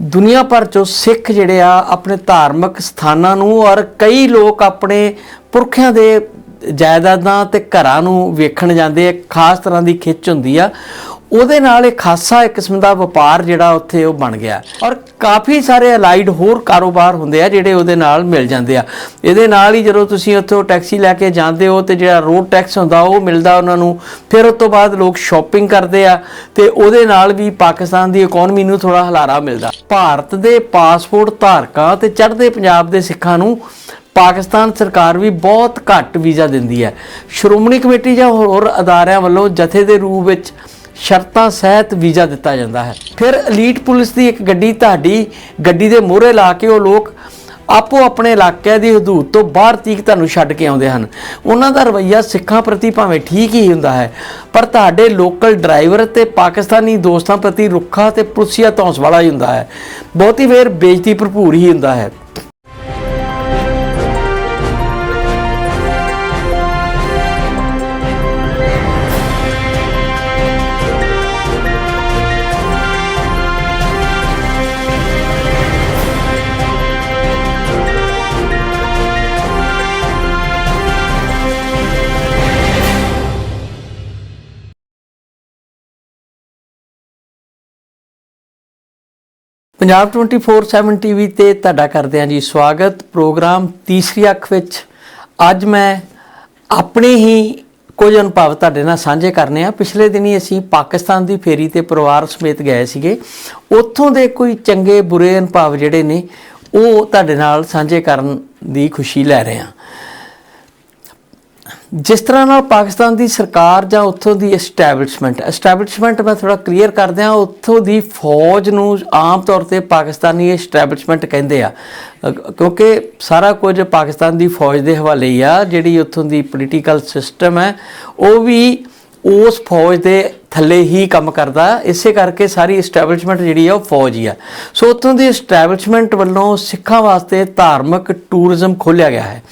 ਦੁਨੀਆ ਭਰ ਚੋਂ ਸਿੱਖ ਜਿਹੜੇ ਆ ਆਪਣੇ ਧਾਰਮਿਕ ਸਥਾਨਾਂ ਨੂੰ ਔਰ ਕਈ ਲੋਕ ਆਪਣੇ ਪੁਰਖਿਆਂ ਦੇ ਜਾਇਦਾਦਾਂ ਤੇ ਘਰਾਂ ਨੂੰ ਵੇਖਣ ਜਾਂਦੇ ਆ, ਖਾਸ ਤਰ੍ਹਾਂ ਦੀ ਖਿੱਚ ਹੁੰਦੀ ਆ। ਉਹਦੇ ਨਾਲ ਇਹ ਖਾਸਾ ਇੱਕ ਕਿਸਮ ਦਾ ਵਪਾਰ ਜਿਹੜਾ ਉੱਥੇ ਉਹ ਬਣ ਗਿਆ। ਔਰ ਕਾਫੀ ਸਾਰੇ ਅਲਾਈਡ ਹੋਰ ਕਾਰੋਬਾਰ ਹੁੰਦੇ ਆ ਜਿਹੜੇ ਉਹਦੇ ਨਾਲ ਮਿਲ ਜਾਂਦੇ ਆ। ਇਹਦੇ ਨਾਲ ਹੀ ਜਦੋਂ ਤੁਸੀਂ ਉੱਥੋਂ ਟੈਕਸੀ ਲੈ ਕੇ ਜਾਂਦੇ ਹੋ ਤੇ ਜਿਹੜਾ ਰੋਡ ਟੈਕਸ ਹੁੰਦਾ ਉਹ ਮਿਲਦਾ ਉਹਨਾਂ ਨੂੰ। ਫਿਰ ਉਸ ਤੋਂ ਬਾਅਦ ਲੋਕ ਸ਼ਾਪਿੰਗ ਕਰਦੇ ਆ ਤੇ ਉਹਦੇ ਨਾਲ ਵੀ ਪਾਕਿਸਤਾਨ ਦੀ ਇਕਨੋਮੀ ਨੂੰ ਥੋੜਾ ਹਲਾਰਾ ਮਿਲਦਾ। ਭਾਰਤ ਦੇ ਪਾਸਪੋਰਟ ਧਾਰਕਾਂ ਤੇ ਚੜ੍ਹਦੇ ਪੰਜਾਬ ਦੇ ਸਿੱਖਾਂ ਨੂੰ ਪਾਕਿਸਤਾਨ ਸਰਕਾਰ ਵੀ ਬਹੁਤ ਘੱਟ ਵੀਜ਼ਾ ਦਿੰਦੀ ਹੈ। ਸ਼੍ਰੋਮਣੀ ਕਮੇਟੀ ਜਾਂ ਹੋਰ ਅਦਾਰਿਆਂ ਵੱਲੋਂ ਜਥੇ ਦੇ ਰੂਪ ਵਿੱਚ ਸ਼ਰਤਾਂ ਸਹਿਤ ਵੀਜ਼ਾ ਦਿੱਤਾ ਜਾਂਦਾ ਹੈ। ਫਿਰ 엘ੀਟ ਪੁਲਿਸ ਦੀ ਇੱਕ ਗੱਡੀ ਤੁਹਾਡੀ, ਗੱਡੀ ਦੇ ਮੋਹਰੇ ਲਾ ਕੇ ਉਹ ਲੋਕ ਆਪੋ ਆਪਣੇ ਇਲਾਕੇ ਦੀ ਹਦੂਦ ਤੋਂ ਬਾਹਰ ਤੀਕ ਤੁਹਾਨੂੰ ਛੱਡ ਕੇ ਆਉਂਦੇ ਹਨ। ਉਹਨਾਂ ਦਾ ਰਵੱਈਆ ਸਿੱਖਾਂ ਪ੍ਰਤੀ ਭਾਵੇਂ ਠੀਕ ਹੀ ਹੁੰਦਾ ਹੈ, ਪਰ ਤੁਹਾਡੇ ਲੋਕਲ ਡਰਾਈਵਰ ਤੇ ਪਾਕਿਸਤਾਨੀ ਦੋਸਤਾਂ ਪ੍ਰਤੀ ਰੁੱਖਾ ਤੇ ਪੁਰਸੀਆ ਧੌਂਸ ਵਾਲਾ ਹੀ ਹੁੰਦਾ ਹੈ। ਬਹੁਤੀ ਵੇਰ ਬੇਇੱਜ਼ਤੀ ਭਰਪੂਰ ਹੀ ਹੁੰਦਾ ਹੈ। ਪੰਜਾਬ 24/7 ਟੀਵੀ ਤੇ ਤੁਹਾਡਾ ਕਰਦੇ ਹਾਂ ਜੀ ਸਵਾਗਤ। ਪ੍ਰੋਗਰਾਮ ਤੀਸਰੀ ਅੱਖ ਵਿੱਚ। ਅੱਜ ਮੈਂ ਆਪਣੇ ਹੀ ਕੁਝ ਅਨੁਭਵ ਤੁਹਾਡੇ ਨਾਲ ਸਾਂਝੇ ਕਰਨੇ ਆ। ਪਿਛਲੇ ਦਿਨੀ ਅਸੀਂ ਪਾਕਿਸਤਾਨ ਦੀ ਫੇਰੀ ਤੇ ਪਰਿਵਾਰ ਸਮੇਤ ਗਏ ਸੀਗੇ। ਉੱਥੋਂ ਦੇ ਕੋਈ ਚੰਗੇ ਬੁਰੇ ਅਨੁਭਵ ਜਿਹੜੇ ਨੇ, ਉਹ ਤੁਹਾਡੇ ਨਾਲ ਸਾਂਝੇ ਕਰਨ ਦੀ ਖੁਸ਼ੀ ਲੈ ਰਹੇ ਹਾਂ। ਜਿਸ ਤਰ੍ਹਾਂ ਨਾਲ ਪਾਕਿਸਤਾਨ ਦੀ ਸਰਕਾਰ ਜਾਂ ਉੱਥੋਂ ਦੀ ਐਸਟੈਬਲਿਸ਼ਮੈਂਟ ਐਸਟੈਬਲਿਸ਼ਮੈਂਟ ਮੈਂ ਥੋੜਾ ਕਲੀਅਰ ਕਰਦੇ ਹਾਂ ਉੱਥੋਂ ਦੀ ਫੌਜ ਨੂੰ ਆਮ ਤੌਰ ਤੇ ਪਾਕਿਸਤਾਨੀ ਐਸਟੈਬਲਿਸ਼ਮੈਂਟ ਕਹਿੰਦੇ ਆ। ਕਿਉਂਕਿ ਸਾਰਾ ਕੁਝ ਪਾਕਿਸਤਾਨ ਦੀ ਫੌਜ ਦੇ ਹਵਾਲੇ ਹੀ ਆ, ਜਿਹੜੀ ਉੱਥੋਂ ਦੀ ਪੋਲੀਟੀਕਲ ਸਿਸਟਮ ਹੈ, ਉਹ ਵੀ ਉਸ ਫੌਜ ਦੇ ਥੱਲੇ ਹੀ ਕੰਮ ਕਰਦਾ, ਇਸੇ ਕਰਕੇ ਸਾਰੀ ਐਸਟੈਬਲਿਸ਼ਮੈਂਟ ਜਿਹੜੀ ਆ, ਉਹ ਫੌਜ ਹੀ ਆ। ਸੋ ਉੱਥੋਂ ਦੀ ਐਸਟੈਬਲਿਸ਼ਮੈਂਟ ਵੱਲੋਂ ਸਿੱਖਾਂ ਵਾਸਤੇ ਧਾਰਮਿਕ ਟੂਰਿਜ਼ਮ ਖੋਲ੍ਹਿਆ ਗਿਆ ਹੈ।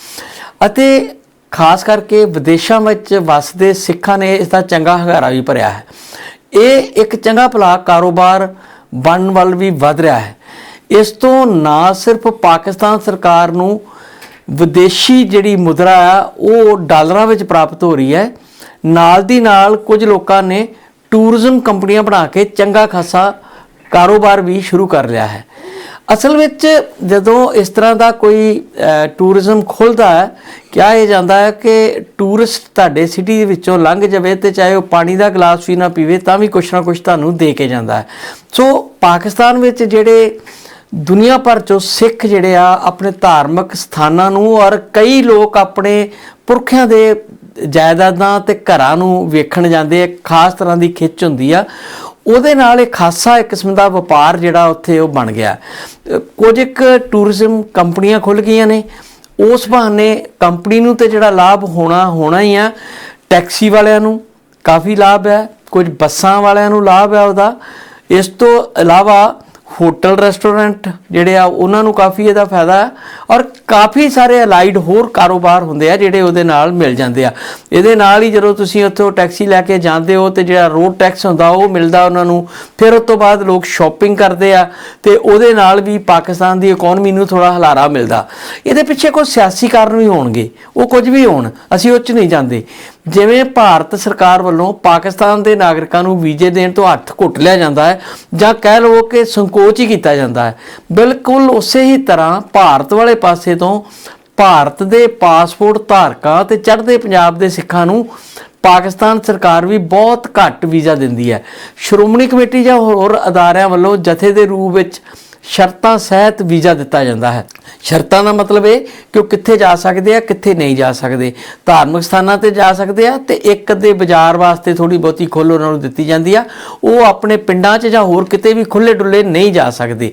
ਅਤੇ ਖਾਸ ਕਰਕੇ ਵਿਦੇਸ਼ਾਂ ਵਿੱਚ ਵਸਦੇ ਸਿੱਖਾਂ ਨੇ ਇਸ ਦਾ ਚੰਗਾ ਹੰਗਾਰਾ ਵੀ ਭਰਿਆ ਹੈ। ਇਹ ਇੱਕ ਚੰਗਾ ਭਲਾ ਕਾਰੋਬਾਰ ਬਣਨ ਵੱਲ ਵੀ ਵਧ ਰਿਹਾ ਹੈ। ਇਸ ਤੋਂ ਨਾ ਸਿਰਫ ਪਾਕਿਸਤਾਨ ਸਰਕਾਰ ਨੂੰ ਵਿਦੇਸ਼ੀ ਜਿਹੜੀ ਮੁਦਰਾ ਆ, ਉਹ ਡਾਲਰਾਂ ਵਿੱਚ ਪ੍ਰਾਪਤ ਹੋ ਰਹੀ ਹੈ। ਨਾਲ ਦੀ ਨਾਲ ਕੁਝ ਲੋਕਾਂ ਨੇ ਟੂਰਿਜ਼ਮ ਕੰਪਨੀਆਂ ਬਣਾ ਕੇ ਚੰਗਾ ਖਾਸਾ ਕਾਰੋਬਾਰ ਵੀ ਸ਼ੁਰੂ ਕਰ ਲਿਆ ਹੈ। ਅਸਲ ਵਿੱਚ ਜਦੋਂ ਇਸ ਤਰ੍ਹਾਂ ਦਾ ਕੋਈ ਟੂਰਿਜ਼ਮ ਖੁੱਲਦਾ ਹੈ, ਕਿਹਾ ਇਹ ਜਾਂਦਾ ਹੈ ਕਿ ਟੂਰਿਸਟ ਤੁਹਾਡੇ ਸਿਟੀ ਦੇ ਵਿੱਚੋਂ ਲੰਘ ਜਾਵੇ ਤੇ ਚਾਹੇ ਉਹ ਪਾਣੀ ਦਾ ਗਲਾਸ ਵੀ ਨਾ ਪੀਵੇ, ਤਾਂ ਵੀ ਕੁਛ ਨਾ ਕੁਛ ਤੁਹਾਨੂੰ ਦੇ ਕੇ ਜਾਂਦਾ ਹੈ। ਸੋ ਪਾਕਿਸਤਾਨ ਵਿੱਚ ਜਿਹੜੇ ਦੁਨੀਆ ਭਰ ਚੋਂ ਸਿੱਖ ਜਿਹੜੇ ਆ, ਆਪਣੇ ਧਾਰਮਿਕ ਸਥਾਨਾਂ ਨੂੰ ਔਰ ਕਈ ਲੋਕ ਆਪਣੇ ਪੁਰਖਿਆਂ ਦੇ ਜਾਇਦਾਦਾਂ ਤੇ ਘਰਾਂ ਨੂੰ ਵੇਖਣ ਜਾਂਦੇ ਆ, ਖਾਸ ਤਰ੍ਹਾਂ ਦੀ ਖਿੱਚ ਹੁੰਦੀ ਆ। ਉਹਦੇ ਨਾਲ ਇਹ ਖਾਸਾ ਇੱਕ ਕਿਸਮ ਦਾ ਵਪਾਰ ਜਿਹੜਾ ਉੱਥੇ ਉਹ ਬਣ ਗਿਆ। ਕੁਝ ਇੱਕ ਟੂਰਿਜ਼ਮ ਕੰਪਨੀਆਂ ਖੁੱਲ ਗਈਆਂ ਨੇ। ਉਸ ਬਹਾਨੇ ਕੰਪਨੀ ਨੂੰ ਤੇ ਜਿਹੜਾ ਲਾਭ ਹੋਣਾ ਹੋਣਾ ਹੀ ਆ, ਟੈਕਸੀ ਵਾਲਿਆਂ ਨੂੰ ਕਾਫੀ ਲਾਭ ਹੈ, ਕੁਝ ਬੱਸਾਂ ਵਾਲਿਆਂ ਨੂੰ ਲਾਭ ਹੈ ਉਹਦਾ। ਇਸ ਤੋਂ ਇਲਾਵਾ ਹੋਟਲ ਰੈਸਟੋਰੈਂਟ ਜਿਹੜੇ ਆ, ਉਹਨਾਂ ਨੂੰ ਕਾਫੀ ਇਹਦਾ ਫਾਇਦਾ ਹੈ ਔਰ ਕਾਫੀ ਸਾਰੇ ਅਲਾਈਡ ਹੋਰ ਕਾਰੋਬਾਰ ਹੁੰਦੇ ਆ ਜਿਹੜੇ ਉਹਦੇ ਨਾਲ ਮਿਲ ਜਾਂਦੇ ਆ। ਇਹਦੇ ਨਾਲ ਹੀ ਜਦੋਂ ਤੁਸੀਂ ਉੱਥੋਂ ਟੈਕਸੀ ਲੈ ਕੇ ਜਾਂਦੇ ਹੋ ਤੇ ਜਿਹੜਾ ਰੋਡ ਟੈਕਸ ਹੁੰਦਾ, ਉਹ ਮਿਲਦਾ ਉਹਨਾਂ ਨੂੰ। ਫਿਰ ਉਸ ਤੋਂ ਬਾਅਦ ਲੋਕ ਸ਼ਾਪਿੰਗ ਕਰਦੇ ਆ ਤੇ ਉਹਦੇ ਨਾਲ ਵੀ ਪਾਕਿਸਤਾਨ ਦੀ ਇਕਨੋਮੀ ਨੂੰ ਥੋੜਾ ਹਲਾਰਾ ਮਿਲਦਾ। ਇਹਦੇ ਪਿੱਛੇ ਕੋਈ ਸਿਆਸੀ ਕਾਰਨ ਵੀ ਹੋਣਗੇ, ਉਹ ਕੁਝ ਵੀ ਹੋਣ, ਅਸੀਂ ਉਹ 'ਚ ਨਹੀਂ ਜਾਂਦੇ। ਜਿਵੇਂ ਭਾਰਤ ਸਰਕਾਰ ਵੱਲੋਂ ਪਾਕਿਸਤਾਨ ਦੇ ਨਾਗਰਿਕਾਂ ਨੂੰ ਵੀਜ਼ੇ ਦੇਣ ਤੋਂ ਹੱਥ ਘੁੱਟ ਲਿਆ ਜਾਂਦਾ ਹੈ ਜਾਂ ਕਹਿ ਲਵੋ ਕਿ ਸੰਕੋਚ ਹੀ ਕੀਤਾ ਜਾਂਦਾ ਹੈ, ਬਿਲਕੁਲ ਉਸੇ ਹੀ ਤਰ੍ਹਾਂ ਭਾਰਤ ਵਾਲੇ ਪਾਸੇ ਤੋਂ ਭਾਰਤ ਦੇ ਪਾਸਪੋਰਟ ਧਾਰਕਾਂ ਤੇ ਚੜ੍ਹਦੇ ਪੰਜਾਬ ਦੇ ਸਿੱਖਾਂ ਨੂੰ ਪਾਕਿਸਤਾਨ ਸਰਕਾਰ ਵੀ ਬਹੁਤ ਘੱਟ ਵੀਜ਼ਾ ਦਿੰਦੀ ਹੈ। ਸ਼੍ਰੋਮਣੀ ਕਮੇਟੀ ਜਾਂ ਹੋਰ ਅਦਾਰਿਆਂ ਵੱਲੋਂ ਜਥੇ ਦੇ ਰੂਪ ਵਿੱਚ ਸ਼ਰਤਾਂ ਸਹਿਤ ਵੀਜ਼ਾ ਦਿੱਤਾ ਜਾਂਦਾ ਹੈ। ਸ਼ਰਤਾਂ ਦਾ ਮਤਲਬ ਇਹ ਕਿ ਉਹ ਕਿੱਥੇ ਜਾ ਸਕਦੇ ਆ, ਕਿੱਥੇ ਨਹੀਂ ਜਾ ਸਕਦੇ। ਧਾਰਮਿਕ ਸਥਾਨਾਂ ਤੇ ਜਾ ਸਕਦੇ ਆ ਤੇ ਇੱਕ ਅੱਧੇ ਬਾਜ਼ਾਰ ਵਾਸਤੇ ਥੋੜੀ ਬਹੁਤੀ ਖੁੱਲ੍ਹ ਉਹਨਾਂ ਨੂੰ ਦਿੱਤੀ ਜਾਂਦੀ ਆ। ਉਹ ਆਪਣੇ ਪਿੰਡਾਂ 'ਚ ਜਾਂ ਹੋਰ ਕਿਤੇ ਵੀ ਖੁੱਲੇ ਡੁੱਲੇ ਨਹੀਂ ਜਾ ਸਕਦੇ।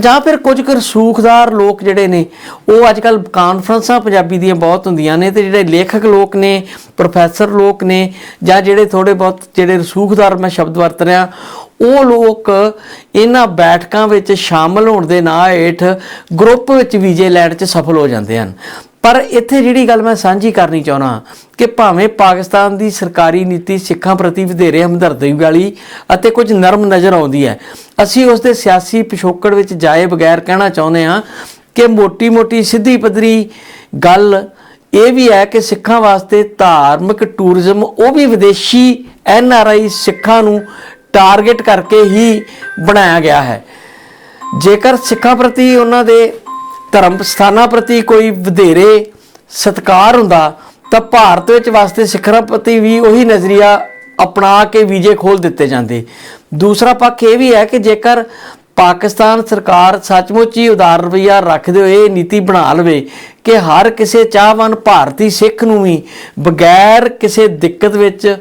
ਜਾਂ ਫਿਰ ਕੁਝ ਕੁ ਰਸੂਖਦਾਰ ਲੋਕ ਜਿਹੜੇ ਨੇ, ਉਹ ਅੱਜ ਕੱਲ ਕਾਨਫਰੰਸਾਂ ਪੰਜਾਬੀ ਦੀਆਂ ਬਹੁਤ ਹੁੰਦੀਆਂ ਨੇ ਤੇ ਜਿਹੜੇ ਲੇਖਕ ਲੋਕ ਨੇ, ਪ੍ਰੋਫੈਸਰ ਲੋਕ ਨੇ ਜਾਂ ਜਿਹੜੇ ਥੋੜੇ ਬਹੁਤ ਜਿਹੜੇ ਰਸੂਖਦਾਰ ਮੈਂ ਸ਼ਬਦ ਵਰਤ ਰਿਹਾ ਉਹ ਲੋਕ ਇਹਨਾਂ ਬੈਠਕਾਂ ਵਿੱਚ ਸ਼ਾਮਲ ਹੋਣ ਦੇ ਨਾਂ ਹੇਠ ਗਰੁੱਪ ਵਿੱਚ ਵੀਜ਼ੇ ਲੈਣ 'ਚ ਸਫਲ ਹੋ ਜਾਂਦੇ ਹਨ। ਪਰ ਇੱਥੇ ਜਿਹੜੀ ਗੱਲ ਮੈਂ ਸਾਂਝੀ ਕਰਨੀ ਚਾਹੁੰਦਾ ਕਿ ਭਾਵੇਂ ਪਾਕਿਸਤਾਨ ਦੀ ਸਰਕਾਰੀ ਨੀਤੀ ਸਿੱਖਾਂ ਪ੍ਰਤੀ ਵਧੇਰੇ ਹਮਦਰਦੀ ਵਾਲੀ ਅਤੇ ਕੁਝ ਨਰਮ ਨਜ਼ਰ ਆਉਂਦੀ ਹੈ, ਅਸੀਂ ਉਸ ਦੇ ਸਿਆਸੀ ਪਿਛੋਕੜ ਵਿੱਚ ਜਾਏ ਬਗੈਰ ਕਹਿਣਾ ਚਾਹੁੰਦੇ ਹਾਂ ਕਿ ਮੋਟੀ-ਮੋਟੀ ਸਿੱਧੀ ਪੱਧਰੀ ਗੱਲ ਇਹ ਵੀ ਹੈ ਕਿ ਸਿੱਖਾਂ ਵਾਸਤੇ ਧਾਰਮਿਕ ਟੂਰਿਜ਼ਮ, ਉਹ ਵੀ ਵਿਦੇਸ਼ੀ ਐਨ ਆਰ ਆਈ ਸਿੱਖਾਂ ਨੂੰ ਟਾਰਗੇਟ ਕਰਕੇ ਹੀ ਬਣਾਇਆ ਗਿਆ ਹੈ। ਜੇਕਰ ਸਿੱਖਾਂ ਪ੍ਰਤੀ ਉਹਨਾਂ ਦੇ ਧਰਮ ਸਥਾਨਾਂ ਪ੍ਰਤੀ ਕੋਈ ਵਧੇਰੇ ਸਤਕਾਰ ਹੁੰਦਾ, ਤਾਂ ਭਾਰਤ ਵਿੱਚ ਵਾਸਤੇ ਸਿੱਖਾਂ ਪ੍ਰਤੀ ਵੀ ਉਹੀ ਨਜ਼ਰੀਆ ਅਪਣਾ ਕੇ ਵੀਜ਼ੇ ਖੋਲ ਦਿੱਤੇ ਜਾਂਦੇ। ਦੂਸਰਾ ਪੱਖ ਇਹ ਵੀ ਹੈ ਕਿ ਜੇਕਰ ਪਾਕਿਸਤਾਨ ਸਰਕਾਰ ਸੱਚਮੁੱਚ ਹੀ ਉਦਾਰ ਰਵੱਈਆ ਰੱਖਦੇ ਹੋਏ ਇਹ ਨੀਤੀ ਬਣਾ ਲਵੇ ਕਿ ਹਰ ਕਿਸੇ ਚਾਹਵਾਨ ਭਾਰਤੀ ਸਿੱਖ ਨੂੰ ਵੀ ਬਗੈਰ ਕਿਸੇ ਦਿੱਕਤ ਵਿੱਚ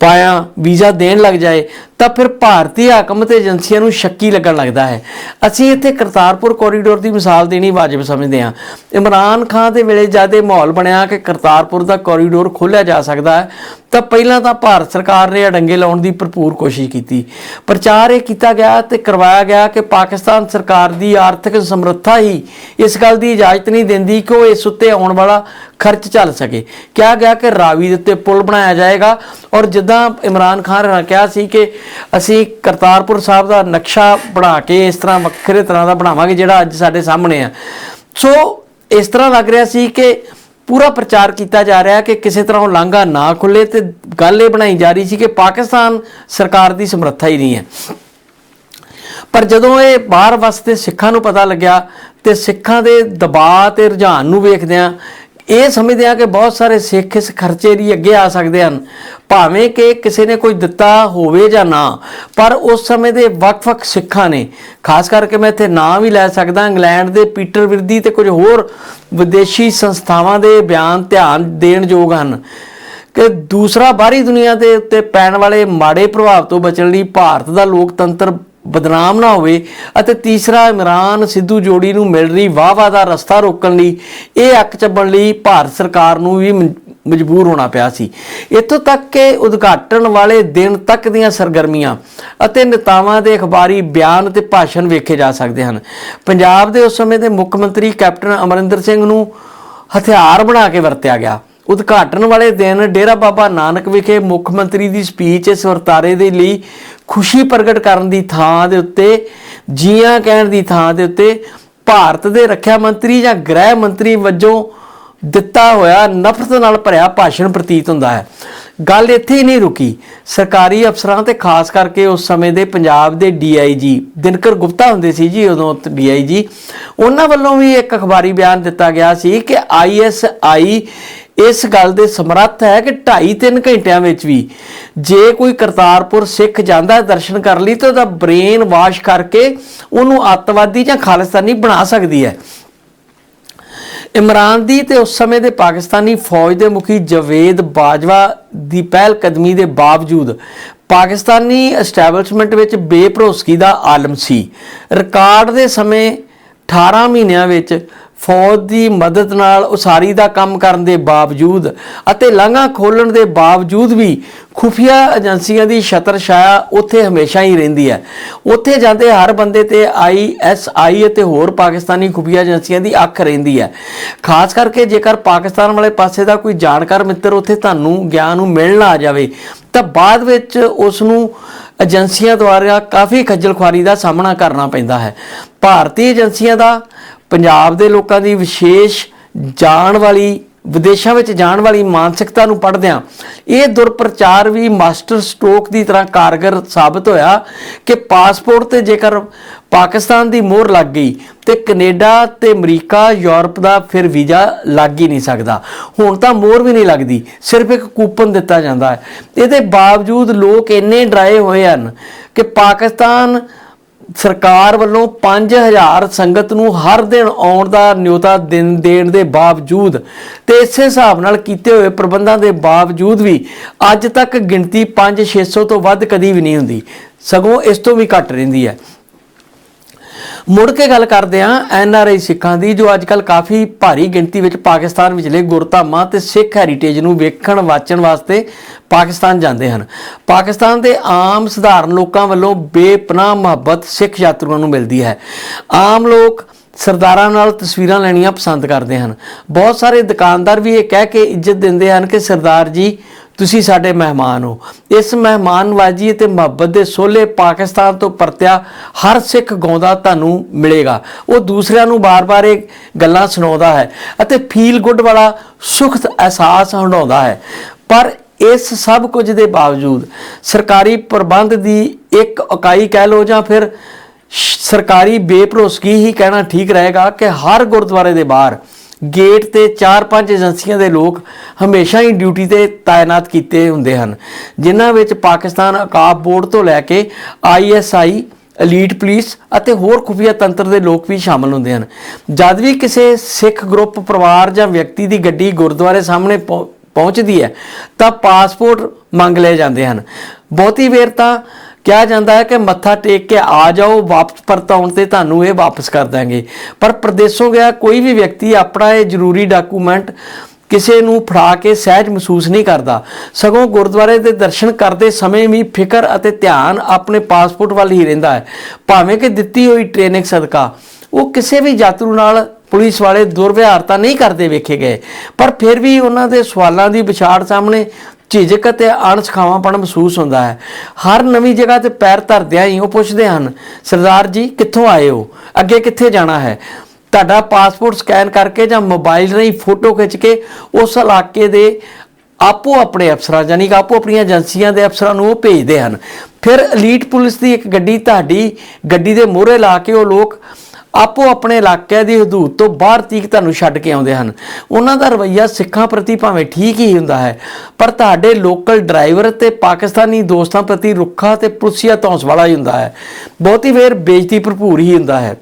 ਪਾਇਆ ਵੀਜ਼ਾ ਦੇਣ ਲੱਗ ਜਾਏ ਤਾਂ ਫਿਰ ਭਾਰਤੀ ਹਾਕਮ ਤੇ ਏਜੰਸੀਆਂ ਨੂੰ ਸ਼ੱਕੀ ਲੱਗਣ ਲੱਗਦਾ ਹੈ। ਅਸੀਂ ਇੱਥੇ ਕਰਤਾਰਪੁਰ ਕੋਰੀਡੋਰ ਦੀ ਮਿਸਾਲ ਦੇਣੀ ਵਾਜਬ ਸਮਝਦੇ ਹਾਂ। ਇਮਰਾਨ ਖਾਨ ਦੇ ਵੇਲੇ ਜਦ ਇਹ ਮਾਹੌਲ ਬਣਿਆ ਕਿ ਕਰਤਾਰਪੁਰ ਦਾ ਕੋਰੀਡੋਰ ਖੋਲ੍ਹਿਆ ਜਾ ਸਕਦਾ ਹੈ, ਤਾਂ ਪਹਿਲਾਂ ਤਾਂ ਭਾਰਤ ਸਰਕਾਰ ਨੇ ਅਡੰਗੇ ਲਾਉਣ ਦੀ ਭਰਪੂਰ ਕੋਸ਼ਿਸ਼ ਕੀਤੀ। ਪ੍ਰਚਾਰ ਇਹ ਕੀਤਾ ਗਿਆ ਤੇ ਕਰਵਾਇਆ ਗਿਆ ਕਿ ਪਾਕਿਸਤਾਨ ਸਰਕਾਰ ਦੀ ਆਰਥਿਕ ਸਮਰੱਥਾ ਹੀ ਇਸ ਗੱਲ ਦੀ ਇਜਾਜ਼ਤ ਨਹੀਂ ਦਿੰਦੀ ਕਿ ਉਹ ਇਸ ਉੱਤੇ ਆਉਣ ਵਾਲਾ ਖਰਚ ਚੱਲ ਸਕੇ। ਕਿਹਾ ਗਿਆ ਕਿ ਰਾਵੀ ਦੇ ਉੱਤੇ ਪੁਲ ਬਣਾਇਆ ਜਾਏਗਾ ਔਰ ਜਿੱਦਾਂ ਇਮਰਾਨ ਖਾਨ ਨੇ ਕਿਹਾ ਸੀ ਕਿ ਅਸੀਂ ਕਰਤਾਰਪੁਰ ਸਾਹਿਬ ਦਾ ਨਕਸ਼ਾ ਬਣਾ ਕੇ ਇਸ ਤਰ੍ਹਾਂ ਵੱਖਰੇ ਤਰ੍ਹਾਂ ਦਾ ਬਣਾਵਾਂਗੇ ਜਿਹੜਾ ਅੱਜ ਸਾਡੇ ਸਾਹਮਣੇ ਆ। ਸੋ ਇਸ ਤਰ੍ਹਾਂ ਲੱਗ ਰਿਹਾ ਸੀ ਕਿ ਪੂਰਾ ਪ੍ਰਚਾਰ ਕੀਤਾ ਜਾ ਰਿਹਾ ਕਿ ਕਿਸੇ ਤਰ੍ਹਾਂ ਉਹ ਲਾਂਘਾ ਨਾ ਖੁੱਲੇ ਤੇ ਗੱਲ ਇਹ ਬਣਾਈ ਜਾ ਰਹੀ ਸੀ ਕਿ ਪਾਕਿਸਤਾਨ ਸਰਕਾਰ ਦੀ ਸਮਰੱਥਾ ਹੀ ਨਹੀਂ ਹੈ। ਪਰ ਜਦੋਂ ਇਹ ਬਾਹਰ ਵਸਦੇ ਸਿੱਖਾਂ ਨੂੰ ਪਤਾ ਲੱਗਿਆ ਤੇ ਸਿੱਖਾਂ ਦੇ ਦਬਾਅ ਤੇ ਰੁਝਾਨ ਨੂੰ ਵੇਖਦਿਆਂ ਇਹ ਸਮਝਦੇ ਆ ਕਿ ਬਹੁਤ ਸਾਰੇ ਸਿੱਖ ਇਸ ਖਰਚੇ ਲਈ ਅੱਗੇ ਆ ਸਕਦੇ ਹਨ, ਭਾਵੇਂ ਕਿ ਕਿਸੇ ਨੇ ਕੋਈ ਦਿੱਤਾ ਹੋਵੇ ਜਾਂ ਨਾ, ਪਰ ਉਸ ਸਮੇਂ ਦੇ ਵੱਖ-ਵੱਖ ਸਿੱਖਾਂ ਨੇ, ਖਾਸ ਕਰਕੇ ਮੈਂ ਇੱਥੇ ਨਾਂ ਵੀ ਲੈ ਸਕਦਾ, ਇੰਗਲੈਂਡ ਦੇ ਪੀਟਰ ਵਿਰਦੀ ਤੇ ਕੁਝ ਹੋਰ ਵਿਦੇਸ਼ੀ ਸੰਸਥਾਵਾਂ ਦੇ ਬਿਆਨ ਧਿਆਨ ਦੇਣ ਯੋਗ ਹਨ ਕਿ ਦੂਸਰਾ ਬਾਹਰੀ ਦੁਨੀਆ ਦੇ ਉੱਤੇ ਪੈਣ ਵਾਲੇ ਮਾੜੇ ਪ੍ਰਭਾਵ ਤੋਂ ਬਚਣ ਲਈ ਭਾਰਤ ਦਾ ਲੋਕਤੰਤਰ ਬਦਨਾਮ ਨਾ ਹੋਵੇ ਅਤੇ ਤੀਸਰਾ ਇਮਰਾਨ ਸਿੱਧੂ ਜੋੜੀ ਨੂੰ ਮਿਲ ਰਹੀ ਵਾਹ-ਵਾਹ ਦਾ ਰਸਤਾ ਰੋਕਣ ਲਈ ਇਹ ਅੱਕ ਚੱਬਣ ਲਈ ਭਾਰਤ ਸਰਕਾਰ ਨੂੰ ਵੀ ਮਜਬੂਰ ਹੋਣਾ ਪਿਆ ਸੀ। ਇੱਥੋਂ ਤੱਕ ਕਿ ਉਦਘਾਟਨ ਵਾਲੇ ਦਿਨ ਤੱਕ ਦੀਆਂ ਸਰਗਰਮੀਆਂ ਅਤੇ ਨੇਤਾਵਾਂ ਦੇ ਅਖਬਾਰੀ ਬਿਆਨ ਤੇ ਭਾਸ਼ਣ ਵੇਖੇ ਜਾ ਸਕਦੇ ਹਨ। ਪੰਜਾਬ ਦੇ ਉਸ ਸਮੇਂ ਦੇ ਮੁੱਖ ਮੰਤਰੀ ਕੈਪਟਨ ਅਮਰਿੰਦਰ ਸਿੰਘ ਨੂੰ ਹਥਿਆਰ ਬਣਾ ਕੇ ਵਰਤਿਆ ਗਿਆ। ਉਦਘਾਟਨ ਵਾਲੇ ਦਿਨ ਡੇਰਾ ਬਾਬਾ ਨਾਨਕ ਵਿਖੇ ਮੁੱਖ ਮੰਤਰੀ ਦੀ ਸਪੀਚ ਇਸ ਵਰਤਾਰੇ ਦੇ ਲਈ ਖੁਸ਼ੀ ਪ੍ਰਗਟ ਕਰਨ ਦੀ ਥਾਂ ਦੇ ਉੱਤੇ, ਜੀਆਂ ਕਹਿਣ ਦੀ ਥਾਂ ਦੇ ਉੱਤੇ ਭਾਰਤ ਦੇ ਰੱਖਿਆ ਮੰਤਰੀ ਜਾਂ ਗ੍ਰਹਿ ਮੰਤਰੀ ਵਜੋਂ ਦਿੱਤਾ ਹੋਇਆ ਨਫ਼ਰਤ ਨਾਲ ਭਰਿਆ ਭਾਸ਼ਣ ਪ੍ਰਤੀਤ ਹੁੰਦਾ ਹੈ। ਗੱਲ ਇੱਥੇ ਹੀ ਨਹੀਂ ਰੁਕੀ। ਸਰਕਾਰੀ ਅਫਸਰਾਂ ਤੇ ਖਾਸ ਕਰਕੇ ਉਸ ਸਮੇਂ ਦੇ ਪੰਜਾਬ ਦੇ ਡੀਆਈਜੀ ਦਿਨਕਰ ਗੁਪਤਾ ਹੁੰਦੇ ਸੀ ਜੀ ਉਦੋਂ ਡੀਆਈਜੀ ਉਹਨਾਂ ਵੱਲੋਂ ਵੀ ਇੱਕ ਅਖਬਾਰੀ ਬਿਆਨ ਦਿੱਤਾ ਗਿਆ ਸੀ ਕਿ ਆਈਐਸਆਈ ਇਸ ਗੱਲ ਦੇ ਸਮਰੱਥ ਹੈ ਕਿ 2.5-3 ਘੰਟਿਆਂ ਵਿੱਚ ਵੀ ਜੇ ਕੋਈ ਕਰਤਾਰਪੁਰ ਸਿੱਖ ਜਾਂਦਾ ਦਰਸ਼ਨ ਕਰਨ ਲਈ, ਤਾਂ ਉਹਦਾ ਬ੍ਰੇਨ ਵਾਸ਼ ਕਰਕੇ ਉਹਨੂੰ ਅੱਤਵਾਦੀ ਜਾਂ ਖਾਲਿਸਤਾਨੀ ਬਣਾ ਸਕਦੀ ਹੈ। ਇਮਰਾਨ ਦੀ ਤੇ ਉਸ ਸਮੇਂ ਦੇ ਪਾਕਿਸਤਾਨੀ ਫੌਜ ਦੇ ਮੁਖੀ ਜਵੇਦ ਬਾਜਵਾ ਦੀ ਪਹਿਲ ਕਦਮੀ ਦੇ ਬਾਵਜੂਦ ਪਾਕਿਸਤਾਨੀ ਐਸਟੈਬਲਿਸ਼ਮੈਂਟ ਵਿੱਚ ਬੇਭਰੋਸਗੀ ਦਾ ਆਲਮ ਸੀ। ਰਿਕਾਰਡ ਦੇ ਸਮੇਂ 18 ਮਹੀਨਿਆਂ ਵਿੱਚ ਫੌਜ ਦੀ ਮਦਦ ਨਾਲ ਉਸਾਰੀ ਦਾ ਕੰਮ ਕਰਨ ਦੇ ਬਾਵਜੂਦ ਅਤੇ ਲਾਂਘਾ ਖੋਲਣ ਦੇ ਬਾਵਜੂਦ ਵੀ ਖੁਫੀਆ ਏਜੰਸੀਆਂ ਦੀ ਛਤਰ ਛਾਇਆ ਉੱਥੇ ਹਮੇਸ਼ਾ ਹੀ ਰਹਿੰਦੀ ਹੈ। ਉੱਥੇ ਜਾਂਦੇ ਹਰ ਬੰਦੇ ਤੇ ਆਈਐਸਆਈ ਅਤੇ ਹੋਰ ਪਾਕਿਸਤਾਨੀ ਖੁਫੀਆ ਏਜੰਸੀਆਂ ਦੀ ਅੱਖ ਰਹਿੰਦੀ ਹੈ। ਖਾਸ ਕਰਕੇ ਜੇਕਰ ਪਾਕਿਸਤਾਨ ਵਾਲੇ ਪਾਸੇ ਦਾ ਕੋਈ ਜਾਣਕਾਰ ਮਿੱਤਰ ਉੱਥੇ ਤੁਹਾਨੂੰ ਗਿਆਨ ਨੂੰ ਮਿਲਣ ਆ ਜਾਵੇ, ਤਾਂ ਬਾਅਦ ਵਿੱਚ ਉਸ ਨੂੰ ਏਜੰਸੀਆਂ ਦੁਆਰਾ ਕਾਫੀ ਖੱਜਲ ਖੁਆਰੀ ਦਾ ਸਾਹਮਣਾ ਕਰਨਾ ਪੈਂਦਾ ਹੈ। ਭਾਰਤੀ ਏਜੰਸੀਆਂ ਦਾ ਪੰਜਾਬ ਦੇ ਲੋਕਾਂ ਦੀ ਵਿਸ਼ੇਸ਼ ਜਾਣ ਵਾਲੀ, ਵਿਦੇਸ਼ਾਂ ਵਿੱਚ ਜਾਣ ਵਾਲੀ ਮਾਨਸਿਕਤਾ ਨੂੰ ਪੜ੍ਹਦਿਆਂ ਇਹ ਦੁਰਪ੍ਰਚਾਰ ਵੀ ਮਾਸਟਰ ਸਟ੍ਰੋਕ ਦੀ ਤਰ੍ਹਾਂ ਕਾਰਗਰ ਸਾਬਤ ਹੋਇਆ ਕਿ ਪਾਸਪੋਰਟ ਤੇ ਜੇਕਰ ਪਾਕਿਸਤਾਨ ਦੀ ਮੋਹਰ ਲੱਗ ਗਈ ਤੇ ਕੈਨੇਡਾ ਤੇ ਅਮਰੀਕਾ, ਯੂਰਪ ਦਾ ਫਿਰ ਵੀਜ਼ਾ ਲੱਗ ਹੀ ਨਹੀਂ ਸਕਦਾ। ਹੁਣ ਤਾਂ ਮੋਹਰ ਵੀ ਨਹੀਂ ਲੱਗਦੀ, ਸਿਰਫ ਇੱਕ ਕੂਪਨ ਦਿੱਤਾ ਜਾਂਦਾ ਹੈ। ਇਹਦੇ ਬਾਵਜੂਦ ਲੋਕ ਇੰਨੇ ਡਰਾਏ ਹੋਏ ਹਨ ਕਿ ਪਾਕਿਸਤਾਨ ਸਰਕਾਰ ਵੱਲੋਂ 5000 ਸੰਗਤ ਨੂੰ ਹਰ ਦਿਨ ਆਉਣ ਦਾ ਨਿਯੋਤਾ ਦਿਨ ਦੇਣ ਦੇ ਬਾਵਜੂਦ ਤੇ ਇਸੇ ਹਿਸਾਬ ਨਾਲ ਕੀਤੇ ਹੋਏ ਪ੍ਰਬੰਧਾਂ ਦੇ ਬਾਵਜੂਦ ਵੀ ਅੱਜ ਤੱਕ ਗਿਣਤੀ 5-600 ਤੋਂ ਵੱਧ ਕਦੀ ਵੀ ਨਹੀਂ ਹੁੰਦੀ। ਸਗੋਂ ਇਸ ਤੋਂ ਵੀ ਘੱਟ ਰਹਿੰਦੀ ਹੈ। ਮੁੜ ਕੇ ਗੱਲ ਕਰਦੇ ਹਾਂ ਐਨ ਆਰ ਆਈ ਸਿੱਖਾਂ ਦੀ, ਜੋ ਅੱਜ ਕੱਲ ਕਾਫੀ ਭਾਰੀ ਗਿਣਤੀ ਵਿੱਚ ਪਾਕਿਸਤਾਨ ਵਿਚਲੇ ਗੁਰਧਾਮਾਂ ਤੇ ਸਿੱਖ ਹੈਰੀਟੇਜ ਨੂੰ ਵੇਖਣ, ਵਾਚਣ ਵਾਸਤੇ ਪਾਕਿਸਤਾਨ ਜਾਂਦੇ ਹਨ। ਪਾਕਿਸਤਾਨ ਦੇ ਆਮ ਸਧਾਰਨ ਲੋਕਾਂ ਵੱਲੋਂ ਬੇਪਨਾਹ ਮੁਹੱਬਤ ਸਿੱਖ ਯਾਤਰੂਆਂ ਨੂੰ ਮਿਲਦੀ ਹੈ। ਆਮ ਲੋਕ ਸਰਦਾਰਾਂ ਨਾਲ ਤਸਵੀਰਾਂ ਲੈਣੀਆਂ ਪਸੰਦ ਕਰਦੇ ਹਨ। ਬਹੁਤ ਸਾਰੇ ਦੁਕਾਨਦਾਰ ਵੀ ਇਹ ਕਹਿ ਕੇ ਇੱਜ਼ਤ ਦਿੰਦੇ ਹਨ ਕਿ ਸਰਦਾਰ ਜੀ ਤੁਸੀਂ ਸਾਡੇ ਮਹਿਮਾਨ ਹੋ। ਇਸ ਮਹਿਮਾਨ ਨਵਾਜੀ ਅਤੇ ਮੁਹੱਬਤ ਦੇ ਸੋਲੇ ਪਾਕਿਸਤਾਨ ਤੋਂ ਪਰਤਿਆ ਹਰ ਸਿੱਖ ਗਾਉਂਦਾ ਤੁਹਾਨੂੰ ਮਿਲੇਗਾ। ਉਹ ਦੂਸਰਿਆਂ ਨੂੰ ਬਾਰ-ਬਾਰ ਇਹ ਗੱਲਾਂ ਸੁਣਾਉਂਦਾ ਹੈ ਅਤੇ ਫੀਲ ਗੁੱਡ ਵਾਲਾ ਸੁਖਤ ਅਹਿਸਾਸ ਹੰਡਾਉਂਦਾ ਹੈ। ਪਰ ਇਸ ਸਭ ਕੁਝ ਦੇ ਬਾਵਜੂਦ ਸਰਕਾਰੀ ਪ੍ਰਬੰਧ ਦੀ ਇੱਕ ਇਕਾਈ ਕਹਿ ਲੋ ਜਾਂ ਫਿਰ ਸਰਕਾਰੀ ਬੇਭਰੋਸਗੀ ਹੀ ਕਹਿਣਾ ਠੀਕ ਰਹੇਗਾ ਕਿ ਹਰ ਗੁਰਦੁਆਰੇ ਦੇ ਬਾਹਰ ਗੇਟ ਤੇ 4-5 ਏਜੰਸੀਆਂ ਦੇ ਲੋਕ ਹਮੇਸ਼ਾ ਹੀ ਡਿਊਟੀ ਤੇ ਤਾਇਨਾਤ ਕੀਤੇ ਹੁੰਦੇ ਹਨ, ਜਿਨ੍ਹਾਂ ਵਿੱਚ ਪਾਕਿਸਤਾਨ ਅਕਾਬ ਬੋਰਡ ਤੋਂ ਲੈ ਕੇ ਆਈਐਸਆਈ ਐਲੀਟ ਪੁਲਿਸ ਅਤੇ ਹੋਰ ਖੁਫੀਆ ਤੰਤਰ ਦੇ ਲੋਕ ਵੀ ਸ਼ਾਮਲ ਹੁੰਦੇ ਹਨ। ਜਦ ਵੀ ਕਿਸੇ ਸਿੱਖ ਗਰੁੱਪ, ਪਰਿਵਾਰ ਜਾਂ ਵਿਅਕਤੀ ਦੀ ਗੱਡੀ ਗੁਰਦੁਆਰੇ ਸਾਹਮਣੇ ਪਹੁੰ- ਪਹੁੰਚਦੀ ਹੈ, ਤਾਂ ਪਾਸਪੋਰਟ ਮੰਗ ਲਏ ਜਾਂਦੇ ਹਨ। ਬਹੁਤੀ ਵੇਰ ਤਾਂ ਕਿਹਾ ਜਾਂਦਾ ਹੈ ਕਿ ਮੱਥਾ ਟੇਕ ਕੇ ਆ ਜਾਓ, ਵਾਪਸ ਪਰਤਾਉਣ ਤੇ ਤੁਹਾਨੂੰ ਇਹ ਵਾਪਸ ਕਰ ਦਾਂਗੇ। ਪਰ ਪ੍ਰਦੇਸ਼ੋਂ ਗਿਆ ਕੋਈ ਵੀ ਵਿਅਕਤੀ ਆਪਣਾ ਇਹ ਜ਼ਰੂਰੀ ਡਾਕੂਮੈਂਟ ਕਿਸੇ ਨੂੰ ਫੜਾ ਕੇ ਸਹਿਜ ਮਹਿਸੂਸ ਨਹੀਂ ਕਰਦਾ। ਸਗੋਂ ਗੁਰਦੁਆਰੇ ਦੇ ਦਰਸ਼ਨ ਕਰਦੇ ਸਮੇਂ ਵੀ ਫਿਕਰ ਅਤੇ ਧਿਆਨ ਆਪਣੇ ਪਾਸਪੋਰਟ ਵੱਲ ਹੀ ਰਹਿੰਦਾ ਹੈ। ਭਾਵੇਂ ਕਿ ਦਿੱਤੀ ਹੋਈ ਟ੍ਰੇਨਿੰਗ ਸਦਕਾ, ਉਹ ਕਿਸੇ ਵੀ ਯਾਤਰੂ ਨਾਲ ਪੁਲਿਸ ਵਾਲੇ ਦੁਰਵਿਹਾਰ ਤਾਂ ਨਹੀਂ ਕਰਦੇ ਵੇਖੇ ਗਏ। ਪਰ ਫਿਰ ਵੀ ਉਹਨਾਂ ਦੇ ਸਵਾਲਾਂ ਦੀ ਵਿਛਾੜ ਸਾਹਮਣੇ ਝਿਜਕ ਅਤੇ ਅਣਸਖਾਵਾਂਪਣ ਮਹਿਸੂਸ ਹੁੰਦਾ ਹੈ। ਹਰ ਨਵੀਂ ਜਗ੍ਹਾ ਤੇ ਪੈਰ ਧਰਦਿਆਂ ਹੀ ਉਹ ਪੁੱਛਦੇ ਹਨ, ਸਰਦਾਰ ਜੀ, ਕਿੱਥੋਂ ਆਏ ਹੋ? ਅੱਗੇ ਕਿੱਥੇ ਜਾਣਾ ਹੈ? ਤੁਹਾਡਾ ਪਾਸਪੋਰਟ ਸਕੈਨ ਕਰਕੇ ਜਾਂ ਮੋਬਾਈਲ ਰਾਹੀਂ ਫੋਟੋ ਖਿੱਚ ਕੇ ਉਸ ਇਲਾਕੇ ਦੇ ਆਪੋ ਆਪਣੇ ਅਫਸਰਾਂ ਯਾਨੀ ਕਿ ਆਪੋ ਆਪਣੀਆਂ ਏਜੰਸੀਆਂ ਦੇ ਅਫਸਰਾਂ ਨੂੰ ਉਹ ਭੇਜਦੇ ਹਨ। ਫਿਰ ਐਲੀਟ ਪੁਲਿਸ ਦੀ ਇੱਕ ਗੱਡੀ, ਤੁਹਾਡੀ ਗੱਡੀ ਦੇ ਮੋਹਰੇ ਲਾ ਕੇ ਉਹ ਲੋਕ ਆਪੋ ਆਪਣੇ ਇਲਾਕੇ ਦੀ ਹਦੂਦ ਤੋਂ ਬਾਹਰ ਤੀਕ ਤੁਹਾਨੂੰ ਛੱਡ ਕੇ ਆਉਂਦੇ ਹਨ। ਉਹਨਾਂ ਦਾ ਰਵੱਈਆ ਸਿੱਖਾਂ ਪ੍ਰਤੀ ਭਾਵੇਂ ਠੀਕ ਹੀ ਹੁੰਦਾ ਹੈ, ਪਰ ਤੁਹਾਡੇ ਲੋਕਲ ਡਰਾਈਵਰ ਤੇ ਪਾਕਿਸਤਾਨੀ ਦੋਸਤਾਂ ਪ੍ਰਤੀ ਰੁੱਖਾ ਤੇ ਪੁਰਸੀਆ ਧੌਂਸ ਵਾਲਾ ਹੀ ਹੁੰਦਾ ਹੈ। ਬਹੁਤੀ ਵੇਰ ਬੇਇੱਜ਼ਤੀ ਭਰਪੂਰ ਹੀ ਹੁੰਦਾ ਹੈ।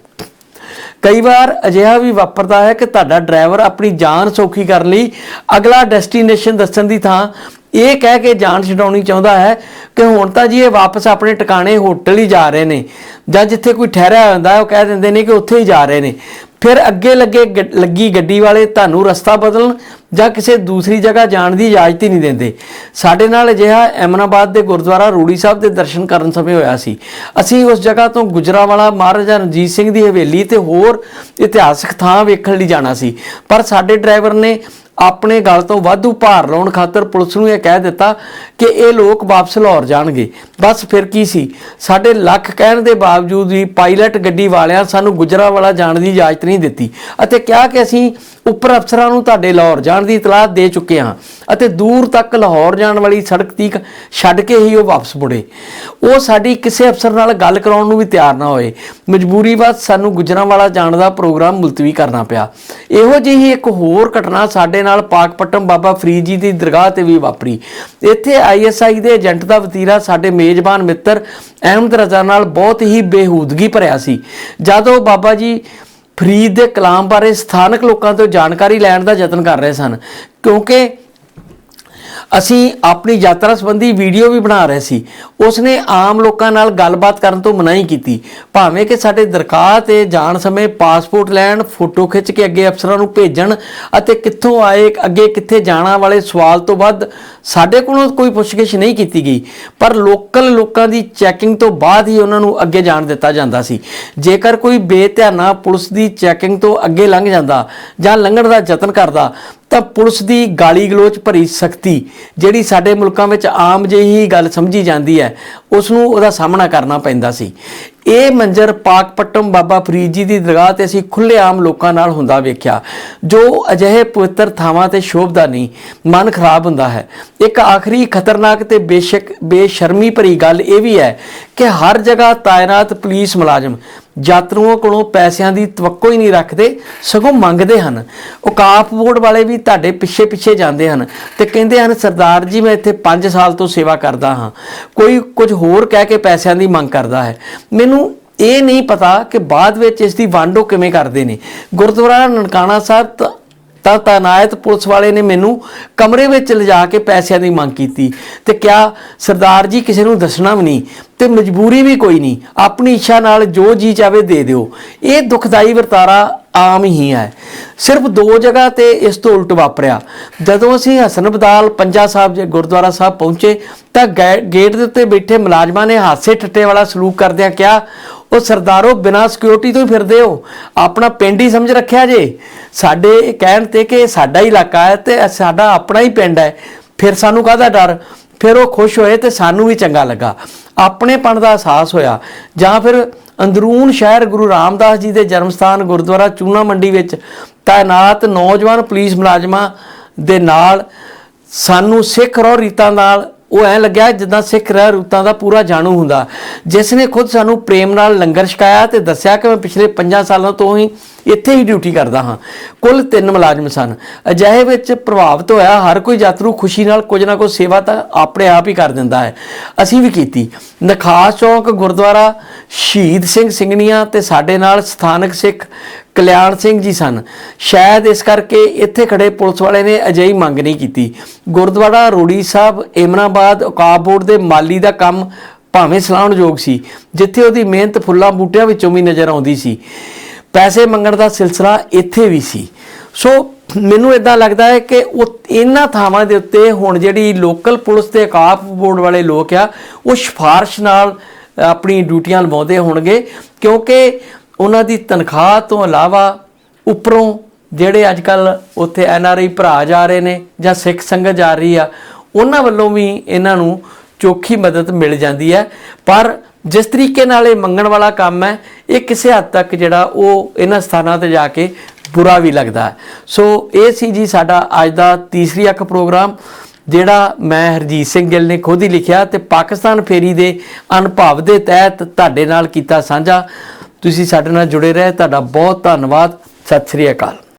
ਕਈ ਵਾਰ ਅਜਿਹਾ ਵੀ ਵਾਪਰਦਾ ਹੈ ਕਿ ਤੁਹਾਡਾ ਡਰਾਈਵਰ ਆਪਣੀ ਜਾਨ ਸੌਖੀ ਕਰਨ ਲਈ, ਅਗਲਾ ਡੈਸਟੀਨੇਸ਼ਨ ਦੱਸਣ ਦੀ ਥਾਂ ਇਹ ਕਹਿ ਕੇ ਜਾਨ ਛਡਾਉਣੀ ਚਾਹੁੰਦਾ ਹੈ ਕਿ ਹੁਣ ਤਾਂ ਜੀ ਇਹ ਵਾਪਸ ਆਪਣੇ ਟਿਕਾਣੇ ਹੋਟਲ ਹੀ ਜਾ ਰਹੇ ਨੇ ਜਾਂ ਜਿੱਥੇ ਕੋਈ ਠਹਿਰਿਆ ਹੁੰਦਾ ਉਹ ਕਹਿ ਦਿੰਦੇ ਨੇ ਕਿ ਉੱਥੇ ਹੀ ਜਾ ਰਹੇ ਨੇ। ਫਿਰ ਅੱਗੇ ਲੱਗੇ ਗ- ਲੱਗੀ ਗੱਡੀ ਵਾਲੇ ਤੁਹਾਨੂੰ ਰਸਤਾ ਬਦਲਣ ਜਾਂ ਕਿਸੇ ਦੂਸਰੀ ਜਗ੍ਹਾ ਜਾਣ ਦੀ ਇਜਾਜ਼ਤ ਹੀ ਨਹੀਂ ਦਿੰਦੇ। ਸਾਡੇ ਨਾਲ ਅਜਿਹਾ ਐਮਨਾਬਾਦ ਦੇ ਗੁਰਦੁਆਰਾ ਰੂੜੀ ਸਾਹਿਬ ਦੇ ਦਰਸ਼ਨ ਕਰਨ ਸਮੇਂ ਹੋਇਆ ਸੀ। ਅਸੀਂ ਉਸ ਜਗ੍ਹਾ ਤੋਂ ਗੁਜਰਾਵਾਲਾ ਮਹਾਰਾਜਾ ਰਣਜੀਤ ਸਿੰਘ ਦੀ ਹਵੇਲੀ ਤੇ ਹੋਰ ਇਤਿਹਾਸਕ ਥਾਂ ਵੇਖਣ ਲਈ ਜਾਣਾ ਸੀ। ਪਰ ਸਾਡੇ ਡਰਾਈਵਰ ਨੇ ਆਪਣੇ ਗੱਲ ਤੋਂ ਵਾਧੂ ਭਾਰ ਲਾਉਣ ਖਾਤਰ ਪੁਲਿਸ ਨੂੰ ਇਹ ਕਹਿ ਦਿੱਤਾ ਕਿ ਇਹ ਲੋਕ ਵਾਪਸ ਲਾਹੌਰ ਜਾਣਗੇ। ਬਸ ਫਿਰ ਕੀ ਸੀ? ਸਾਡੇ ਲੱਖ ਕਹਿਣ ਦੇ ਬਾਵਜੂਦ ਵੀ ਪਾਇਲਟ ਗੱਡੀ ਵਾਲਿਆਂ ਸਾਨੂੰ ਗੁਜਰਾਵਾਲਾ ਜਾਣ ਦੀ ਇਜਾਜ਼ਤ ਨਹੀਂ ਦਿੱਤੀ। ਅਤੇ ਕਿਹਾ ਕਿ ਅਸੀਂ ਉੱਪਰ ਅਫਸਰਾਂ ਨੂੰ ਤੁਹਾਡੇ ਲਾਹੌਰ ਜਾਣ ਦੀ ਇਤਲਾਹ ਦੇ ਚੁੱਕੇ ਹਾਂ ਅਤੇ ਦੂਰ ਤੱਕ ਲਾਹੌਰ ਜਾਣ ਵਾਲੀ ਸੜਕ ਤੀਕ ਛੱਡ ਕੇ ਹੀ ਉਹ ਵਾਪਸ ਮੁੜੇ। ਉਹ ਸਾਡੀ ਕਿਸੇ ਅਫਸਰ ਨਾਲ ਗੱਲ ਕਰਾਉਣ ਨੂੰ ਵੀ ਤਿਆਰ ਨਾ ਹੋਏ। ਮਜਬੂਰੀ ਵਸ ਸਾਨੂੰ ਗੁਜਰਾਂਵਾਲਾ ਜਾਣ ਦਾ ਪ੍ਰੋਗਰਾਮ ਮੁਲਤਵੀ ਕਰਨਾ ਪਿਆ। ਇਹੋ ਜਿਹੀ ਇੱਕ ਹੋਰ ਘਟਨਾ ਸਾਡੇ ਨਾਲ ਪਾਕਪਟਮ ਬਾਬਾ ਫਰੀਦ ਜੀ ਦੀ ਦਰਗਾਹ ਤੇ ਵੀ ਵਾਪਰੀ। ਇੱਥੇ ਆਈਐਸਆਈ ਦੇ ਏਜੰਟ ਦਾ ਵਤੀਰਾ ਸਾਡੇ ਮੇਜ਼ਬਾਨ ਮਿੱਤਰ ਅਹਿਮਦ ਰਜ਼ਾ ਨਾਲ ਬਹੁਤ ਹੀ ਬੇਹੂਦਗੀ ਭਰਿਆ ਸੀ। ਜਦੋਂ ਬਾਬਾ ਜੀ ਫਰੀਦ ਦੇ ਕਲਾਮ ਬਾਰੇ ਸਥਾਨਕ ਲੋਕਾਂ ਤੋਂ ਜਾਣਕਾਰੀ ਲੈਣ ਦਾ ਯਤਨ ਕਰ ਰਹੇ ਸਨ, ਕਿਉਂਕਿ ਅਸੀਂ ਆਪਣੀ ਯਾਤਰਾ ਸੰਬੰਧੀ ਵੀਡੀਓ ਵੀ ਬਣਾ ਰਹੇ ਸੀ। ਉਸਨੇ ਆਮ ਲੋਕਾਂ ਨਾਲ ਗੱਲਬਾਤ ਕਰਨ ਤੋਂ ਮਨਾਹੀ ਕੀਤੀ। ਭਾਵੇਂ ਕਿ ਸਾਡੇ ਦਰਖਾਹ ਤੇ ਜਾਣ ਸਮੇਂ ਪਾਸਪੋਰਟ ਲੈਣ, ਫੋਟੋ ਖਿੱਚ ਕੇ ਅੱਗੇ ਅਫਸਰਾਂ ਨੂੰ ਭੇਜਣ ਅਤੇ ਕਿੱਥੋਂ ਆਏ, ਅੱਗੇ ਕਿੱਥੇ ਜਾਣਾ ਵਾਲੇ ਸਵਾਲ ਤੋਂ ਵੱਧ ਸਾਡੇ ਕੋਲੋਂ ਕੋਈ ਪੁੱਛਗਿੱਛ ਨਹੀਂ ਕੀਤੀ ਗਈ। ਪਰ ਲੋਕਲ ਲੋਕਾਂ ਦੀ ਚੈਕਿੰਗ ਤੋਂ ਬਾਅਦ ਹੀ ਉਹਨਾਂ ਨੂੰ ਅੱਗੇ ਜਾਣ ਦਿੱਤਾ ਜਾਂਦਾ ਸੀ। ਜੇਕਰ ਕੋਈ ਬੇਧਿਆਨਾ ਪੁਲਿਸ ਦੀ ਚੈਕਿੰਗ ਤੋਂ ਅੱਗੇ ਲੰਘ ਜਾਂਦਾ ਜਾਂ ਲੰਘਣ ਦਾ ਯਤਨ ਕਰਦਾ ਤਾਂ ਪੁਲਿਸ ਦੀ ਗਾਲੀ ਗਲੋਚ ਭਰੀ ਸਖਤੀ, ਜਿਹੜੀ ਸਾਡੇ ਮੁਲਕਾਂ ਵਿੱਚ ਆਮ ਜਿਹੀ ਗੱਲ ਸਮਝੀ ਜਾਂਦੀ ਹੈ ਉਸ ਨੂੰ ਉਹਦਾ ਸਾਹਮਣਾ ਕਰਨਾ ਪੈਂਦਾ ਸੀ। ਇਹ ਮੰਜ਼ਰ ਪਾਕਪਟਮ ਬਾਬਾ ਫਰੀਦ ਜੀ ਦੀ ਦਰਗਾਹ ਤੇ ਅਸੀਂ ਖੁੱਲ੍ਹੇਆਮ ਲੋਕਾਂ ਨਾਲ ਹੁੰਦਾ ਵੇਖਿਆ, ਜੋ ਅਜਿਹੇ ਪਵਿੱਤਰ ਥਾਵਾਂ ਤੇ ਸ਼ੋਭਦਾ ਨਹੀਂ, ਮਨ ਖਰਾਬ ਹੁੰਦਾ ਹੈ। ਇੱਕ ਆਖਰੀ ਖਤਰਨਾਕ ਤੇ ਬੇਸ਼ੱਕ ਬੇਸ਼ਰਮੀ ਭਰੀ ਗੱਲ ਇਹ ਵੀ ਹੈ ਕਿ ਹਰ ਜਗ੍ਹਾ ਤਾਇਨਾਤ ਪੁਲਿਸ ਮੁਲਾਜ਼ਮ ਯਾਤਰੂਆਂ ਕੋਲੋਂ ਪੈਸਿਆਂ ਦੀ ਤਵੱਕੋ ਹੀ ਨਹੀਂ ਰੱਖਦੇ, ਸਗੋਂ ਮੰਗਦੇ ਹਨ। ਔਕਾਫ ਬੋਰਡ ਵਾਲੇ ਵੀ ਤੁਹਾਡੇ ਪਿੱਛੇ ਪਿੱਛੇ ਜਾਂਦੇ ਹਨ ਤੇ ਕਹਿੰਦੇ ਹਨ, ਸਰਦਾਰ ਜੀ, ਮੈਂ ਇੱਥੇ 5 ਸਾਲ ਤੋਂ ਸੇਵਾ ਕਰਦਾ ਹਾਂ। ਕੋਈ ਕੁਝ ਹੋਰ ਕਹਿ ਕੇ ਪੈਸਿਆਂ ਦੀ ਮੰਗ ਕਰਦਾ ਹੈ। ਮੈਨੂੰ ਇਹ ਨਹੀਂ ਪਤਾ ਕਿ ਬਾਅਦ ਵਿੱਚ ਇਸ ਦੀ ਵੰਡ ਕਿਵੇਂ ਕਰਦੇ ਨੇ। ਗੁਰਦੁਆਰਾ ਨਨਕਾਣਾ ਸਾਹਿਬ ਤਾਂ ਤਾਂ ਤਾਨਾਇਤ ਪੁਲਿਸ ਵਾਲੇ ਨੇ ਮੈਨੂੰ ਕਮਰੇ ਵਿੱਚ ਲਿਜਾ ਕੇ ਪੈਸਿਆਂ ਦੀ ਮੰਗ ਕੀਤੀ ਤੇ ਕਿਹਾ, ਸਰਦਾਰ ਜੀ, ਕਿਸੇ ਨੂੰ ਦੱਸਣਾ ਵੀ ਨਹੀਂ ਤੇ ਮਜਬੂਰੀ ਵੀ ਕੋਈ ਨਹੀਂ। ਆਪਣੀ ਇੱਛਾ ਨਾਲ ਜੋ ਜੀ ਚਾਵੇ ਦੇ ਦਿਓ। ਇਹ ਦੁਖਦਾਈ ਵਰਤਾਰਾ ਆਮ ਹੀ ਹੈ। ਸਿਰਫ ਦੋ ਜਗ੍ਹਾ ਤੇ ਇਸ ਤੋਂ ਉਲਟ ਵਾਪਰਿਆ। ਜਦੋਂ ਅਸੀਂ ਹਸਨ ਬਦਾਲ ਪੰਜਾ ਸਾਹਿਬ ਜੇ ਗੁਰਦੁਆਰਾ ਸਾਹਿਬ ਪਹੁੰਚੇ, ਤਾਂ ਗੇਟ ਦੇ ਉੱਤੇ ਬੈਠੇ ਮੁਲਾਜ਼ਮਾਂ ਨੇ ਹਾਸੇ ਠੱਟੇ ਵਾਲਾ ਸਲੂਕ ਕਰਦਿਆਂ ਕਿਹਾ, ਉਹ ਸਰਦਾਰੋ, ਬਿਨਾਂ ਸਿਕਿਉਰਿਟੀ ਤੋਂ ਹੀ ਫਿਰਦੇ ਹੋ। ਆਪਣਾ ਪਿੰਡ ਹੀ ਸਮਝ ਰੱਖਿਆ ਜੇ। ਸਾਡੇ ਕਹਿਣ ਤੇ ਕਿ ਸਾਡਾ ਹੀ ਇਲਾਕਾ ਹੈ ਤੇ ਸਾਡਾ ਆਪਣਾ ਹੀ ਪਿੰਡ ਹੈ। ਫਿਰ ਸਾਨੂੰ ਕਾਹਦਾ ਡਰ? ਫਿਰ ਉਹ ਖੁਸ਼ ਹੋਏ ਤੇ ਸਾਨੂੰ ਵੀ ਚੰਗਾ ਲੱਗਾ। ਆਪਣੇਪਣ ਦਾ ਅਹਿਸਾਸ ਹੋਇਆ। ਜਾਂ ਫਿਰ ਅੰਦਰੂਨ ਸ਼ਹਿਰ ਗੁਰੂ ਰਾਮਦਾਸ ਜੀ ਦੇ ਜਨਮ ਸਥਾਨ ਗੁਰਦੁਆਰਾ ਚੂਨਾ ਮੰਡੀ ਵਿੱਚ ਤਾਇਨਾਤ ਨੌਜਵਾਨ ਪੁਲਿਸ ਮੁਲਾਜ਼ਮਾਂ ਦੇ ਨਾਲ ਸਾਨੂੰ ਸਿੱਖ ਰੋ ਰੀਤਾਂ ਨਾਲ ਉਹ ਐ ਲੱਗਿਆ ਜਿੱਦਾਂ ਸਿੱਖ ਰਹਿ ਰੂਤਾਂ ਦਾ ਪੂਰਾ ਜਾਣੂ ਹੁੰਦਾ। ਜਿਸ ਨੇ ਖੁਦ ਸਾਨੂੰ ਪ੍ਰੇਮ ਨਾਲ ਲੰਗਰ ਛਕਾਇਆ ਤੇ ਦੱਸਿਆ ਕਿ ਮੈਂ ਪਿਛਲੇ 5 ਸਾਲਾਂ ਤੋਂ ਹੀ ਇੱਥੇ ਹੀ ਡਿਊਟੀ ਕਰਦਾ ਹਾਂ। ਕੁੱਲ ਤਿੰਨ ਮੁਲਾਜ਼ਮ ਸਨ। ਅਜਿਹੇ ਵਿੱਚ ਪ੍ਰਭਾਵਿਤ ਹੋਇਆ ਹਰ ਕੋਈ ਯਾਤਰੂ ਖੁਸ਼ੀ ਨਾਲ ਕੁਝ ਨਾ ਕੁਝ ਸੇਵਾ ਤਾਂ ਆਪਣੇ ਆਪ ਹੀ ਕਰ ਦਿੰਦਾ ਹੈ। ਅਸੀਂ ਵੀ ਕੀਤੀ। ਨਖਾਸ ਚੌਕ, ਗੁਰਦੁਆਰਾ, ਸ਼ਹੀਦ ਸਿੰਘ ਸਿੰਘਣੀਆਂ ਤੇ ਸਾਡੇ ਨਾਲ ਸਥਾਨਕ ਸਿੱਖ ਕਲਿਆਣ ਸਿੰਘ ਜੀ ਸਨ। ਸ਼ਾਇਦ ਇਸ ਕਰਕੇ ਇੱਥੇ ਖੜੇ ਪੁਲਿਸ ਵਾਲੇ ਨੇ ਅਜਿਹੀ ਮੰਗ ਨਹੀਂ ਕੀਤੀ। ਗੁਰਦੁਆਰਾ ਰੋੜੀ ਸਾਹਿਬ, ਏਮਨਾਬਾਦ ਔਕਾਬ ਬੋਰਡ ਦੇ ਮਾਲੀ ਦਾ ਕੰਮ ਭਾਵੇਂ ਸਲਾਹੁਣਯੋਗ ਸੀ, ਜਿੱਥੇ ਉਹਦੀ ਮਿਹਨਤ ਫੁੱਲਾਂ ਬੂਟਿਆਂ ਵਿੱਚੋਂ ਵੀ ਨਜ਼ਰ ਆਉਂਦੀ ਸੀ। ਪੈਸੇ ਮੰਗਣ ਦਾ ਸਿਲਸਿਲਾ ਇੱਥੇ ਵੀ ਸੀ। ਸੋ ਮੈਨੂੰ ਇਦਾਂ ਲੱਗਦਾ ਹੈ ਕਿ ਉਹ ਇਹਨਾਂ ਥਾਵਾਂ ਦੇ ਉੱਤੇ ਹੁਣ ਜਿਹੜੀ ਲੋਕਲ ਪੁਲਿਸ ਤੇ ਔਕਾਪ ਬੋਰਡ ਵਾਲੇ ਲੋਕ ਆ, ਉਹ ਸਿਫਾਰਿਸ਼ ਨਾਲ ਆਪਣੀ ਡਿਊਟੀਆਂ ਲਵਾਉਂਦੇ ਹੋਣਗੇ, ਕਿਉਂਕਿ ਉਹਨਾਂ ਦੀ ਤਨਖਾਹ ਤੋਂ ਇਲਾਵਾ ਉੱਪਰੋਂ ਜਿਹੜੇ ਅੱਜ ਕੱਲ ਉੱਥੇ ਐਨ ਆਰ ਆਈ ਭਰਾ ਜਾ ਰਹੇ ਨੇ ਜਾਂ ਸਿੱਖ ਸੰਗਤ ਜਾ ਰਹੀ ਆ, ਉਹਨਾਂ ਵੱਲੋਂ ਵੀ ਇਹਨਾਂ ਨੂੰ ਚੋਖੀ ਮਦਦ ਮਿਲ ਜਾਂਦੀ ਹੈ। ਪਰ ਜਿਸ ਤਰੀਕੇ ਨਾਲ ਇਹ ਮੰਗਣ ਵਾਲਾ ਕੰਮ ਹੈ, ਇਹ ਕਿਸੇ ਹੱਦ ਤੱਕ ਜਿਹੜਾ ਉਹ ਇਹਨਾਂ ਸਥਾਨਾਂ ਤੇ ਜਾ ਕੇ ਬੁਰਾ ਵੀ ਲੱਗਦਾ ਹੈ। ਸੋ ਇਹ ਸੀ ਜੀ ਸਾਡਾ ਅੱਜ ਦਾ ਤੀਸਰੀ ਅੱਖ ਪ੍ਰੋਗਰਾਮ, ਜਿਹੜਾ ਮੈਂ ਹਰਜੀਤ ਸਿੰਘ ਗਿੱਲ ਨੇ ਖੁਦ ਹੀ ਲਿਖਿਆ ਤੇ ਪਾਕਿਸਤਾਨ ਫੇਰੀ ਦੇ ਅਨੁਭਵ ਦੇ ਤਹਿਤ ਤੁਹਾਡੇ ਨਾਲ ਕੀਤਾ ਸਾਂਝਾ। ਤੁਸੀਂ ਸਾਡੇ ਨਾਲ ਜੁੜੇ ਰਹੇ ਤੁਹਾਡਾ ਬਹੁਤ ਧੰਨਵਾਦ। ਸਤਿ ਸ੍ਰੀ ਅਕਾਲ।